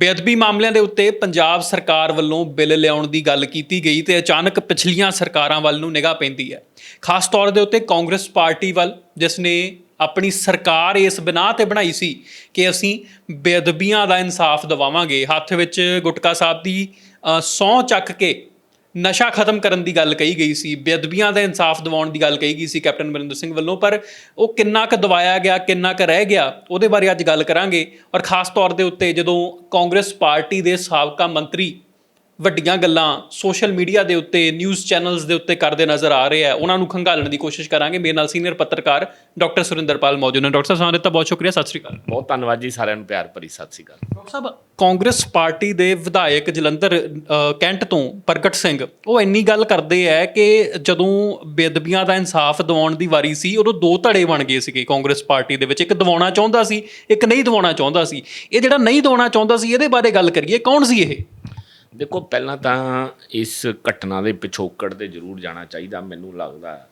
ਬੇਅਦਬੀ ਮਾਮਲਿਆਂ ਦੇ ਉੱਤੇ ਪੰਜਾਬ ਸਰਕਾਰ ਵੱਲੋਂ ਬਿੱਲ ਲਿਆਉਣ ਦੀ ਗੱਲ ਕੀਤੀ ਗਈ ਤੇ ਅਚਾਨਕ ਪਿਛਲੀਆਂ ਸਰਕਾਰਾਂ ਵੱਲ ਨੂੰ ਨਿਗਾਹ ਪੈਂਦੀ ਹੈ। ਖਾਸ ਤੌਰ ਦੇ ਉੱਤੇ ਕਾਂਗਰਸ ਪਾਰਟੀ ਵੱਲ, ਜਿਸ ਨੇ ਆਪਣੀ ਸਰਕਾਰ ਇਸ ਬਿਨਾਹ ਤੇ ਬਣਾਈ ਸੀ ਕਿ ਅਸੀਂ ਬੇਅਦਬੀਆਂ ਦਾ ਇਨਸਾਫ ਦਿਵਾਵਾਂਗੇ। ਹੱਥ ਵਿੱਚ ਗੁਟਕਾ ਸਾਹਿਬ ਦੀ ਸੌ ਚੱਕ ਕੇ ਨਸ਼ਾ ਖਤਮ ਕਰਨ ਦੀ ਗੱਲ ਕਹੀ ਗਈ ਸੀ, ਬੇਅਦਬੀਆਂ ਦਾ ਇਨਸਾਫ ਦਿਵਾਉਣ ਦੀ ਗੱਲ ਕਹੀ ਗਈ ਸੀ ਕੈਪਟਨ ਅਮਰਿੰਦਰ ਸਿੰਘ ਵੱਲੋਂ, ਪਰ ਉਹ ਕਿੰਨਾ ਕੁ ਦਵਾਇਆ ਗਿਆ, ਕਿੰਨਾ ਕੁ ਰਹਿ ਗਿਆ, ਉਹਦੇ ਬਾਰੇ ਅੱਜ ਗੱਲ ਕਰਾਂਗੇ ਔਰ ਖਾਸ ਤੌਰ ਦੇ ਉੱਤੇ ਜਦੋਂ ਕਾਂਗਰਸ ਪਾਰਟੀ ਦੇ ਸਾਬਕਾ ਮੰਤਰੀ ਵੱਡੀਆਂ ਗੱਲਾਂ ਸੋਸ਼ਲ ਮੀਡੀਆ ਦੇ ਉੱਤੇ ਨਿਊਜ਼ ਚੈਨਲਸ ਦੇ ਉੱਤੇ ਕਰਦੇ ਨਜ਼ਰ ਆ ਰਹੇ ਆ। ਉਹਨਾਂ ਨੂੰ ਖੰਗਾਲਣ ਦੀ ਕੋਸ਼ਿਸ਼ ਕਰਾਂਗੇ। ਮੇਰੇ ਨਾਲ ਸੀਨੀਅਰ ਪੱਤਰਕਾਰ ਡਾਕਟਰ ਸੁਰਿੰਦਰਪਾਲ ਮੌਜੂਦ ਨੇ। ਡਾਕਟਰ ਸਾਹਿਬ ਸਮਾਂ ਦਿੱਤਾ ਬਹੁਤ ਸ਼ੁਕਰੀਆ। ਸਤਿ ਸ਼੍ਰੀ ਅਕਾਲ। ਬਹੁਤ ਧੰਨਵਾਦ ਜੀ ਸਾਰਿਆਂ ਨੂੰ। ਪਿਆਰ ਭਰੀ ਸਤਿ ਸ੍ਰੀ ਅਕਾਲ। ਡਾਕਟਰ ਸਾਹਿਬ ਕਾਂਗਰਸ ਪਾਰਟੀ ਦੇ ਵਿਧਾਇਕ ਜਲੰਧਰ ਕੈਂਟ ਤੋਂ ਪ੍ਰਗਟ ਸਿੰਘ ਉਹ ਇੰਨੀ ਗੱਲ ਕਰਦੇ ਆ ਕਿ ਜਦੋਂ ਬੇਅਦਬੀਆਂ ਦਾ ਇਨਸਾਫ ਦਿਵਾਉਣ ਦੀ ਵਾਰੀ ਸੀ ਉਦੋਂ ਦੋ ਧੜੇ ਬਣ ਗਏ ਸੀਗੇ ਕਾਂਗਰਸ ਪਾਰਟੀ ਦੇ ਵਿੱਚ। ਇੱਕ ਦਿਵਾਉਣਾ ਚਾਹੁੰਦਾ ਸੀ ਇੱਕ ਨਹੀਂ ਦਿਵਾਉਣਾ ਚਾਹੁੰਦਾ ਸੀ। ਇਹ ਜਿਹੜਾ ਨਹੀਂ ਦਿਵਾਉਣਾ ਚਾਹੁੰਦਾ ਸੀ ਇਹਦੇ ਬਾਰੇ ਗੱਲ ਕਰੀਏ। ਕੌਣ ਸੀ ਇਹ? ਦੇਖੋ, ਪਹਿਲਾਂ ਤਾਂ ਇਸ ਘਟਨਾ ਦੇ ਪਿਛੋਕੜ ਤੇ ਜ਼ਰੂਰ ਜਾਣਾ ਚਾਹੀਦਾ, ਮੈਨੂੰ ਲੱਗਦਾ।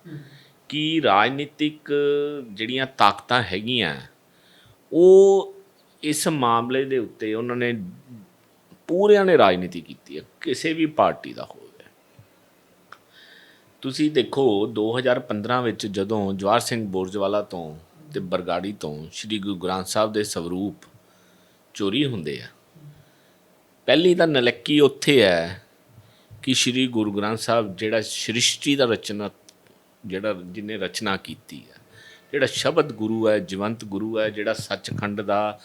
ਕਿ ਰਾਜਨੀਤਿਕ ਜਿਹੜੀਆਂ ਤਾਕਤਾਂ ਹੈਗੀਆਂ, ਉਹ ਇਸ ਮਾਮਲੇ ਦੇ ਉੱਤੇ ਉਹਨਾਂ ਨੇ ਪੂਰਿਆਂ ਨੇ ਰਾਜਨੀਤੀ ਕੀਤੀ ਹੈ, ਕਿਸੇ ਵੀ ਪਾਰਟੀ ਦਾ ਹੋਵੇ। ਤੁਸੀਂ ਦੇਖੋ 2015 ਵਿੱਚ ਜਦੋਂ ਜਵਾਹਰ ਸਿੰਘ ਬੋਰਜਵਾਲਾ ਤੋਂ ਤੇ ਬਰਗਾੜੀ ਤੋਂ ਸ੍ਰੀ ਗੁਰੂ ਗ੍ਰੰਥ ਸਾਹਿਬ ਦੇ ਸਵਰੂਪ ਚੋਰੀ ਹੁੰਦੇ ਆ ਪਹਿਲੀ ਤਾਂ ਨਲੱਕੀ ਉੱਥੇ ਹੈ ਕਿ ਸ੍ਰੀ ਗੁਰੂ ਗ੍ਰੰਥ ਸਾਹਿਬ ਜਿਹੜਾ ਸ੍ਰਿਸ਼ਟੀ ਦਾ ਰਚਨਾ, ਜਿਹੜਾ ਜਿਹਨੇ ਰਚਨਾ ਕੀਤੀ ਹੈ, ਜਿਹੜਾ ਸ਼ਬਦ ਗੁਰੂ ਹੈ, ਜੀਵੰਤ ਗੁਰੂ ਹੈ, ਜਿਹੜਾ ਸੱਚਖੰਡ ਦਾ,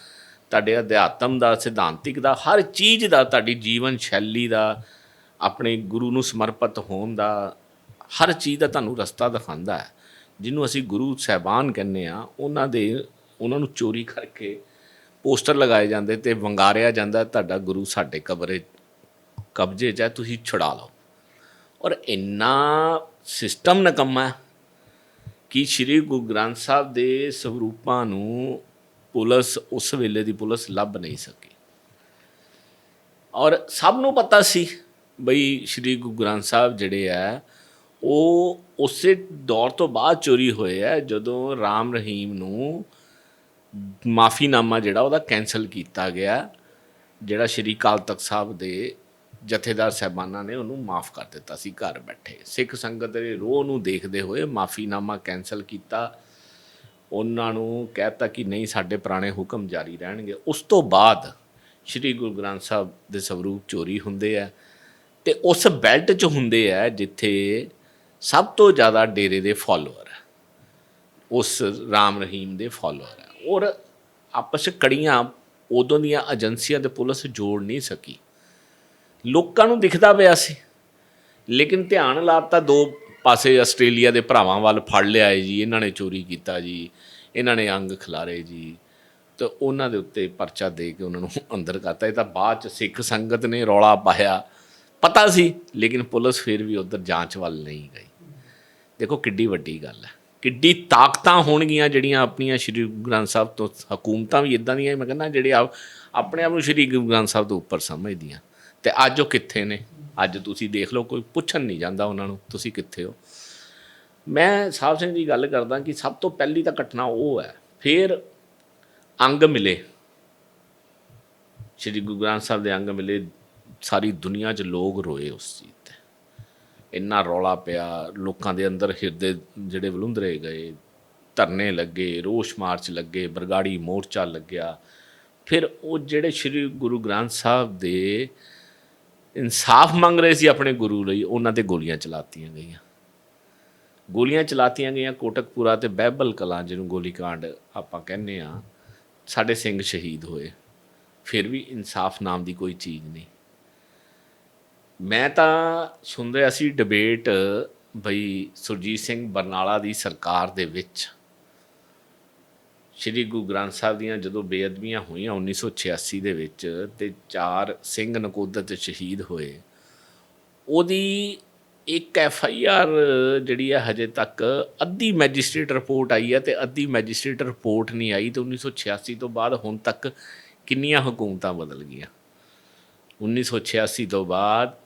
ਤੁਹਾਡੇ ਅਧਿਆਤਮ ਦਾ, ਸਿਧਾਂਤਿਕ ਦਾ, ਹਰ ਚੀਜ਼ ਦਾ, ਤੁਹਾਡੀ ਜੀਵਨ ਸ਼ੈਲੀ ਦਾ, ਆਪਣੇ ਗੁਰੂ ਨੂੰ ਸਮਰਪਿਤ ਹੋਣ ਦਾ, ਹਰ ਚੀਜ਼ ਦਾ ਤੁਹਾਨੂੰ ਰਸਤਾ ਦਿਖਾਉਂਦਾ ਹੈ। ਜਿਹਨੂੰ ਅਸੀਂ ਗੁਰੂ ਸਹਿਬਾਨ ਕਹਿੰਦੇ ਆ ਉਹਨਾਂ ਦੇ, ਉਹਨਾਂ ਨੂੰ ਚੋਰੀ ਕਰਕੇ ਪੋਸਟਰ ਲਗਾਏ ਜਾਂਦੇ ਤੇ ਵੰਗਾਰਿਆ ਜਾਂਦਾ, ਤੁਹਾਡਾ ਗੁਰੂ ਸਾਡੇ ਕਬਰੇ, ਕਬਜ਼ੇ 'ਚ ਹੈ, ਤੁਸੀਂ ਛੁਡਾ ਲਓ। ਔਰ ਇੰਨਾ ਸਿਸਟਮ ਨਕਮਾ ਕਿ ਸ੍ਰੀ ਗੁਰੂ ਗ੍ਰੰਥ ਸਾਹਿਬ ਦੇ ਸਰੂਪਾਂ ਨੂੰ ਪੁਲਿਸ, ਉਸ ਵੇਲੇ ਦੀ ਪੁਲਿਸ ਲੱਭ ਨਹੀਂ ਸਕੀ। ਔਰ ਸਭ ਨੂੰ ਪਤਾ ਸੀ ਬਈ ਸ੍ਰੀ ਗੁਰੂ ਗ੍ਰੰਥ ਸਾਹਿਬ ਜਿਹੜੇ ਆ, ਉਹ ਉਸੇ ਦੌਰ ਤੋਂ ਬਾਅਦ ਚੋਰੀ ਹੋਏ ਆ, ਜਦੋਂ ਰਾਮ ਰਹੀਮ ਨੂੰ ਮਾਫੀਨਾਮਾ ਜਿਹੜਾ ਉਹਦਾ ਕੈਨਸਲ ਕੀਤਾ ਗਿਆ, ਜਿਹੜਾ ਸ਼੍ਰੀ ਕਾਲ ਤਖਤ ਸਾਹਿਬ ਦੇ ਜਥੇਦਾਰ ਸਹਿਬਾਨਾਂ ਨੇ ਉਹਨੂੰ ਮਾਫ ਕਰ ਦਿੱਤਾ ਸੀ, ਘਰ ਬੈਠੇ। ਸਿੱਖ ਸੰਗਤ ਦੇ ਰੋਹ ਨੂੰ ਦੇਖਦੇ ਹੋਏ ਮਾਫੀਨਾਮਾ ਕੈਨਸਲ ਕੀਤਾ। ਉਹਨਾਂ ਨੂੰ ਕਹਿਤਾ ਕਿ ਨਹੀਂ, ਸਾਡੇ ਪੁਰਾਣੇ ਹੁਕਮ ਜਾਰੀ ਰਹਿਣਗੇ। ਉਸ ਤੋਂ ਬਾਅਦ ਸ਼੍ਰੀ ਗੁਰੂ ਗ੍ਰੰਥ ਸਾਹਿਬ ਦੇ ਸਵਰੂਪ ਚੋਰੀ ਹੁੰਦੇ ਆ ਤੇ ਉਸ ਬੈਲਟ 'ਚ ਹੁੰਦੇ ਆ ਜਿੱਥੇ ਸਭ ਤੋਂ ਜ਼ਿਆਦਾ ਡੇਰੇ ਦੇ ਫਾਲੋਅਰ ਉਸ ਰਾਮ ਰਹੀਮ ਦੇ ਫਾਲੋਅਰ ਹੈ ਔਰ ਆਪਸ 'ਚ ਕੜੀਆਂ ਉਦੋਂ ਦੀਆਂ ਏਜੰਸੀਆਂ ਤੇ ਪੁਲਿਸ ਜੋੜ ਨਹੀਂ ਸਕੀ। ਲੋਕਾਂ ਨੂੰ ਦਿਖਦਾ ਪਿਆ ਸੀ, ਲੇਕਿਨ ਧਿਆਨ ਲਾਤਾ ਦੋ ਪਾਸੇ ਆਸਟ੍ਰੇਲੀਆ ਦੇ ਭਰਾਵਾਂ ਵੱਲ ਫੜ ਲਿਆਏ ਜੀ, ਇਹਨਾਂ ਨੇ ਚੋਰੀ ਕੀਤਾ ਜੀ, ਇਹਨਾਂ ਨੇ ਅੰਗ ਖਿਲਾਰੇ ਜੀ, ਤੇ ਉਹਨਾਂ ਦੇ ਉੱਤੇ ਪਰਚਾ ਦੇ ਕੇ ਉਹਨਾਂ ਨੂੰ ਅੰਦਰ ਕਰਤਾ। ਇਹ ਤਾਂ ਬਾਅਦ ਚ ਸਿੱਖ ਸੰਗਤ ਨੇ ਰੌਲਾ ਪਾਇਆ, ਪਤਾ ਸੀ, ਲੇਕਿਨ ਪੁਲਿਸ ਫਿਰ ਵੀ ਉਧਰ ਜਾਂਚ ਵੱਲ ਨਹੀਂ ਗਈ। ਦੇਖੋ ਕਿੱਡੀ ਵੱਡੀ ਗੱਲ ਹੈ। ਕਿੱਡੀ ਤਾਕਤਾਂ ਹੋਣਗੀਆਂ ਜਿਹੜੀਆਂ ਆਪਣੀਆਂ ਸ਼੍ਰੀ ਗੁਰੂ ਗ੍ਰੰਥ ਸਾਹਿਬ ਤੋਂ, ਹਕੂਮਤਾਂ ਵੀ ਇਦਾਂ ਦੀਆਂ ਮੈਂ ਕਹਿੰਦਾ ਜਿਹੜੇ ਆਪਣੇ ਆਪ ਨੂੰ ਸ਼੍ਰੀ ਗੁਰੂ ਗ੍ਰੰਥ ਸਾਹਿਬ ਤੋਂ ਉੱਪਰ ਸਮਝਦੀਆਂ। ਤੇ ਅੱਜ ਉਹ ਕਿੱਥੇ ਨੇ? ਅੱਜ ਤੁਸੀਂ ਦੇਖ ਲਓ, ਕੋਈ ਪੁੱਛਣ ਨਹੀਂ ਜਾਂਦਾ ਉਹਨਾਂ ਨੂੰ, ਤੁਸੀਂ ਕਿੱਥੇ ਹੋ? ਮੈਂ ਸਾਹਿਬ ਸਿੰਘ ਦੀ ਗੱਲ ਕਰਦਾ ਕਿ ਸਭ ਤੋਂ ਪਹਿਲੀ ਤਾਂ ਘਟਨਾ ਉਹ ਹੈ, ਫਿਰ ਅੰਗ ਮਿਲੇ। ਸ਼੍ਰੀ ਗੁਰੂ ਗ੍ਰੰਥ ਸਾਹਿਬ ਦੇ ਅੰਗ ਮਿਲੇ, ਸਾਰੀ ਦੁਨੀਆ 'ਚ ਲੋਕ ਰੋਏ ਉਸ ਚੀਜ਼ ਇੰਨਾ ਰੌਲਾ ਪਿਆ, ਲੋਕਾਂ ਦੇ ਅੰਦਰ ਹਿਰਦੇ ਜਿਹੜੇ ਵਲੁੰਦਰੇ ਗਏ, ਧਰਨੇ ਲੱਗੇ, ਰੋਸ਼ ਮਾਰਚ ਲੱਗੇ, ਬਰਗਾੜੀ ਮੋਰਚਾ ਲੱਗਿਆ। ਫਿਰ ਉਹ ਜਿਹੜੇ ਸ਼੍ਰੀ ਗੁਰੂ ਗ੍ਰੰਥ ਸਾਹਿਬ ਦੇ ਇਨਸਾਫ ਮੰਗ ਰਹੇ ਸੀ ਆਪਣੇ ਗੁਰੂ ਲਈ, ਉਹਨਾਂ ਤੇ ਗੋਲੀਆਂ ਚਲਾਤੀਆਂ ਗਈਆਂ। ਗੋਲੀਆਂ ਚਲਾਤੀਆਂ ਗਈਆਂ ਕੋਟਕਪੂਰਾ ਤੇ ਬਹਿਬਲ ਕਲਾਂ, ਜਿਹਨੂੰ ਗੋਲੀकांड ਆਪਾਂ ਕਹਿੰਦੇ ਆ ਸਾਡੇ ਸਿੰਘ ਸ਼ਹੀਦ ਹੋਏ। ਫਿਰ ਵੀ ਇਨਸਾਫ ਨਾਮ ਦੀ ਕੋਈ ਚੀਜ਼ ਨਹੀਂ। ਮੈਂ ਤਾਂ ਸੁਣ ਰਿਹਾ ਸੀ ਡਿਬੇਟ ਬਈ ਸੁਰਜੀਤ ਸਿੰਘ ਬਰਨਾਲਾ ਦੀ ਸਰਕਾਰ ਦੇ ਵਿੱਚ ਸ਼੍ਰੀ ਗੁਰੂ ਗ੍ਰੰਥ ਸਾਹਿਬ ਦੀਆਂ ਜਦੋਂ ਬੇਅਦਬੀਆਂ ਹੋਈਆਂ 1986 ਦੇ ਵਿੱਚ ਤੇ ਚਾਰ ਸਿੰਘ ਨਕੋਦਰ ਸ਼ਹੀਦ ਹੋਏ, ਉਹਦੀ ਇੱਕ ਐਫ ਆਈ ਆਰ ਜਿਹੜੀ ਹੈ ਹਜੇ ਤੱਕ ਅੱਧੀ ਮੈਜਿਸਟ੍ਰੇਟ ਰਿਪੋਰਟ ਆਈ ਹੈ ਤੇ ਅੱਧੀ ਮੈਜਿਸਟ੍ਰੇਟ ਰਿਪੋਰਟ ਨਹੀਂ ਆਈ ਤੇ 1986 ਤੋਂ ਬਾਅਦ ਹੁਣ ਤੱਕ ਕਿੰਨੀਆਂ ਹਕੂਮਤਾਂ ਬਦਲ ਗਈਆਂ? 1986 ਤੋਂ ਬਾਅਦ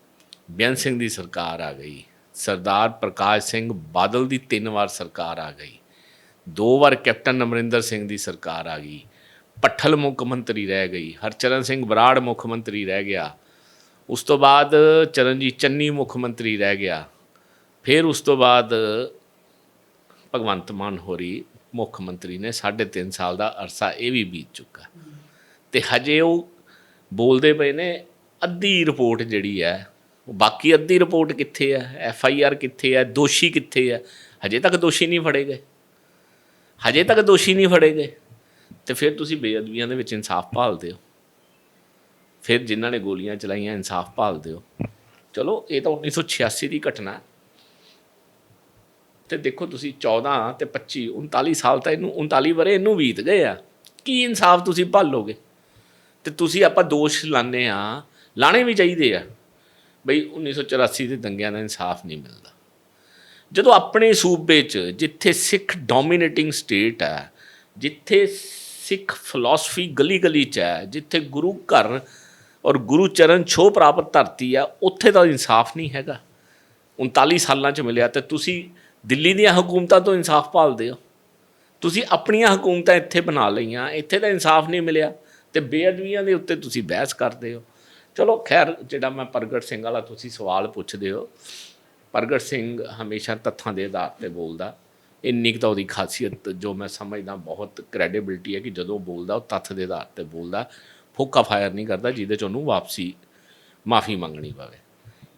ਬੇਅੰਤ ਸਿੰਘ ਦੀ ਸਰਕਾਰ ਆ ਗਈ। ਸਰਦਾਰ ਪ੍ਰਕਾਸ਼ ਸਿੰਘ ਬਾਦਲ ਦੀ ਤਿੰਨ ਵਾਰ ਸਰਕਾਰ ਆ ਗਈ। ਦੋ ਵਾਰ ਕੈਪਟਨ ਅਮਰਿੰਦਰ ਸਿੰਘ ਦੀ ਸਰਕਾਰ ਆ ਗਈ। ਪੱਠਲ ਮੁੱਖ ਮੰਤਰੀ ਰਹਿ ਗਈ। ਹਰਚਰਨ ਸਿੰਘ ਬਰਾੜ ਮੁੱਖ ਮੰਤਰੀ ਰਹਿ ਗਿਆ। ਉਸ ਤੋਂ ਬਾਅਦ ਚਰਨਜੀਤ ਚੰਨੀ ਮੁੱਖ ਮੰਤਰੀ ਰਹਿ ਗਿਆ। ਫਿਰ ਉਸ ਤੋਂ ਬਾਅਦ ਭਗਵੰਤ ਮਾਨ ਹੋਰੀ ਮੁੱਖ ਮੰਤਰੀ ਨੇ 3.5 ਸਾਲ ਦਾ ਅਰਸਾ ਇਹ ਵੀ ਬੀਤ ਚੁੱਕਾ। ਤੇ ਹਜੇ ਉਹ ਬੋਲਦੇ ਪਏ ਨੇ, ਅੱਧੀ ਰਿਪੋਰਟ ਜਿਹੜੀ ਹੈ ਬਾਕੀ ਅੱਧੀ ਰਿਪੋਰਟ ਕਿੱਥੇ ਆ? ਐਫ ਆਈ ਆਰ ਕਿੱਥੇ ਹੈ ਦੋਸ਼ੀ ਕਿੱਥੇ ਆ? ਹਜੇ ਤੱਕ ਦੋਸ਼ੀ ਨਹੀਂ ਫੜੇ ਗਏ। ਹਜੇ ਤੱਕ ਦੋਸ਼ੀ ਨਹੀਂ ਫੜੇ ਗਏ। ਤੇ ਫਿਰ ਤੁਸੀਂ ਬੇਅਦਬੀਆਂ ਦੇ ਵਿੱਚ ਇਨਸਾਫ ਭਾਲਦੇ ਹੋ। ਫਿਰ ਜਿਨ੍ਹਾਂ ਨੇ ਗੋਲੀਆਂ ਚਲਾਈਆਂ, ਇਨਸਾਫ ਭਾਲਦੇ ਹੋ। ਚਲੋ, ਇਹ ਤਾਂ 1986 ਦੀ ਘਟਨਾ ਹੈ। ਤੇ ਦੇਖੋ ਤੁਸੀਂ 14 ਤੇ 25 39 ਸਾਲ ਤਾਂ ਇਹਨੂੰ 39 ਵਰੇ ਇਹਨੂੰ ਬੀਤ ਗਏ ਆ। ਕੀ ਇਨਸਾਫ ਤੁਸੀਂ ਭਾਲੋਗੇ? ਤੇ ਤੁਸੀਂ ਆਪਾਂ ਦੋਸ਼ ਲਾਣੇ ਆ ਲਾਣੇ ਵੀ ਚਾਹੀਦੇ ਆ। ਬਈ 1984 ਦੇ ਦੰਗਿਆਂ ਦਾ ਇਨਸਾਫ ਨਹੀਂ ਮਿਲਦਾ। ਜਦੋਂ ਆਪਣੇ ਸੂਬੇ 'ਚ, ਜਿੱਥੇ ਸਿੱਖ ਡੋਮੀਨੇਟਿੰਗ ਸਟੇਟ ਹੈ, ਜਿੱਥੇ ਸਿੱਖ ਫਿਲਾਸਫੀ ਗਲੀ ਗਲੀ 'ਚ ਹੈ, ਜਿੱਥੇ ਗੁਰੂ ਘਰ ਔਰ ਗੁਰੂ ਚਰਨ ਛੋਹ ਪ੍ਰਾਪਤ ਧਰਤੀ ਆ ਉੱਥੇ ਤਾਂ ਇਨਸਾਫ ਨਹੀਂ ਹੈਗਾ। 39 ਸਾਲਾਂ 'ਚ ਮਿਲਿਆ ਤੇ ਤੁਸੀਂ ਦਿੱਲੀ ਦੀਆਂ ਹਕੂਮਤਾਂ ਤੋਂ ਇਨਸਾਫ ਭਾਲਦੇ ਹੋ। ਤੁਸੀਂ ਆਪਣੀਆਂ ਹਕੂਮਤਾਂ ਇੱਥੇ ਬਣਾ ਲਈਆਂ, ਇੱਥੇ ਤਾਂ ਇਨਸਾਫ ਨਹੀਂ ਮਿਲਿਆ ਤੇ ਬੇਅਦਬੀਆਂ ਦੇ ਉੱਤੇ ਤੁਸੀਂ ਬਹਿਸ ਕਰਦੇ ਹੋ। ਚਲੋ ਖੈਰ ਜਿਹੜਾ ਮੈਂ ਪ੍ਰਗਟ ਸਿੰਘ ਵਾਲਾ ਤੁਸੀਂ ਸਵਾਲ ਪੁੱਛਦੇ ਹੋ ਪ੍ਰਗਟ ਸਿੰਘ ਹਮੇਸ਼ਾ ਤੱਥਾਂ ਦੇ ਆਧਾਰ ਤੇ ਬੋਲਦਾ। ਇੰਨੀ ਕੁ ਤਾਂ ਉਹਦੀ ਖਾਸੀਅਤ ਜੋ ਮੈਂ ਸਮਝਦਾ ਬਹੁਤ ਕ੍ਰੈਡੀਬਿਲਟੀ ਹੈ ਕਿ ਜਦੋਂ ਬੋਲਦਾ ਉਹ ਤੱਥ ਦੇ ਆਧਾਰ ਤੇ ਬੋਲਦਾ। ਫੋਕਾ ਫਾਇਰ ਨਹੀਂ ਕਰਦਾ ਜਿਹਦੇ ਚ ਉਹਨੂੰ ਵਾਪਸੀ ਮਾਫੀ ਮੰਗਣੀ ਪਵੇ।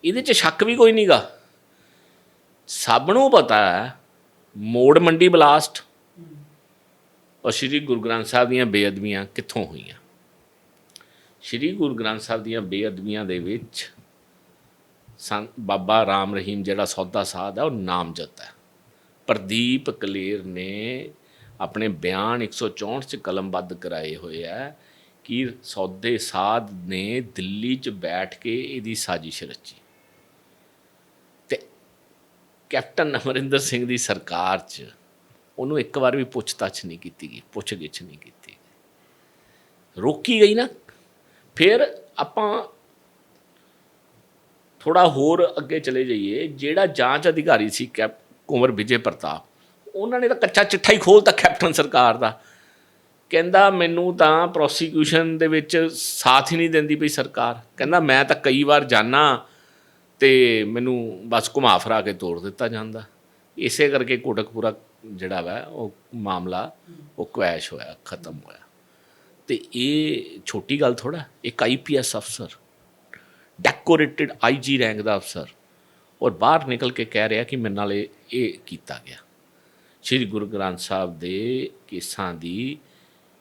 ਇਹਦੇ ਚ ਸ਼ੱਕ ਵੀ ਕੋਈ ਨਹੀਂਗਾ ਸਭ ਨੂੰ ਪਤਾ ਹੈ ਮੋੜ ਮੰਡੀ ਬਲਾਸਟ। ਔਰ ਸ਼੍ਰੀ ਗੁਰੂ ਗ੍ਰੰਥ ਸਾਹਿਬ ਦੀਆਂ ਬੇਅਦਬੀਆਂ ਕਿੱਥੋਂ ਹੋਈਆਂ? ਸ਼੍ਰੀ ਗੁਰੂ ਗ੍ਰੰਥ ਸਾਹਿਬ ਦੀਆਂ ਬੇਅਦਬੀਆਂ ਦੇ ਵਿੱਚ ਸੰਤ ਬਾਬਾ ਰਾਮ ਰਹੀਮ ਜਿਹੜਾ ਸੌਦਾ ਸਾਧ ਹੈ ਉਹ ਨਾਮਜ਼ਦ ਹੈ। ਪ੍ਰਦੀਪ ਕਲੇਰ ਨੇ ਆਪਣੇ ਬਿਆਨ 164 ਚ ਕਲਮਬੱਧ ਕਰਾਏ ਹੋਏ ਹੈ ਕਿ ਸੌਦੇ ਸਾਧ ਨੇ ਦਿੱਲੀ 'ਚ ਬੈਠ ਕੇ ਇਹਦੀ ਸਾਜ਼ਿਸ਼ ਰਚੀ। ਤੇ ਕੈਪਟਨ ਅਮਰਿੰਦਰ ਸਿੰਘ ਦੀ ਸਰਕਾਰ 'ਚ ਉਹਨੂੰ ਇੱਕ ਵਾਰ ਵੀ ਪੁੱਛਤਾਛ ਨਹੀਂ ਕੀਤੀ ਗਈ, ਪੁੱਛਗਿੱਛ ਨਹੀਂ ਕੀਤੀ ਰੋਕੀ ਗਈ ਨਾ। ਫਿਰ ਆਪਾਂ ਥੋੜਾ ਹੋਰ ਅੱਗੇ ਚਲੇ ਜਾਈਏ, ਜਿਹੜਾ ਜਾਂਚ ਅਧਿਕਾਰੀ ਸੀ ਕੈਪ, ਕੁੰਵਰ ਵਿਜੇ ਪ੍ਰਤਾਪ, ਉਹਨਾਂ ਨੇ ਤਾਂ ਕੱਚਾ ਚਿੱਠਾ ਹੀ ਖੋਲਤਾ ਕੈਪਟਨ ਸਰਕਾਰ ਦਾ। ਕਹਿੰਦਾ ਮੈਨੂੰ ਤਾਂ ਪ੍ਰੋਸੀਕਿਊਸ਼ਨ ਦੇ ਵਿੱਚ ਸਾਥ ਹੀ ਨਹੀਂ ਦਿੰਦੀ ਪਈ ਸਰਕਾਰ। ਕਹਿੰਦਾ ਮੈਂ ਤਾਂ ਕਈ ਵਾਰ ਜਾਣਾ ਤੇ ਮੈਨੂੰ ਬਸ ਘੁਮਾ ਫਰਾ ਕੇ ਤੋੜ ਦਿੱਤਾ ਜਾਂਦਾ। ਇਸੇ ਕਰਕੇ ਕੋਟਕਪੂਰਾ ਜਿਹੜਾ ਵਾ, ਉਹ ਮਾਮਲਾ, ਉਹ ਕੁਐਸ਼ ਹੋਇਆ, ਖਤਮ ਹੋਇਆ। ਤੇ ਇਹ ਛੋਟੀ ਗੱਲ ਥੋੜਾ ਇੱਕ ਆਈਪੀਐਸ ਅਫਸਰ ਡੈਕੋਰੇਟਡ ਆਈਜੀ ਰੈਂਕ ਦਾ ਅਫਸਰ, ਔਰ ਬਾਹਰ ਨਿਕਲ ਕੇ ਕਹਿ ਰਿਹਾ ਕਿ ਮੇਰੇ ਨਾਲ ਇਹ ਇਹ ਕੀਤਾ ਗਿਆ। ਸ਼੍ਰੀ ਗੁਰੂ ਗ੍ਰੰਥ ਸਾਹਿਬ ਦੇ ਕੇਸਾਂ ਦੀ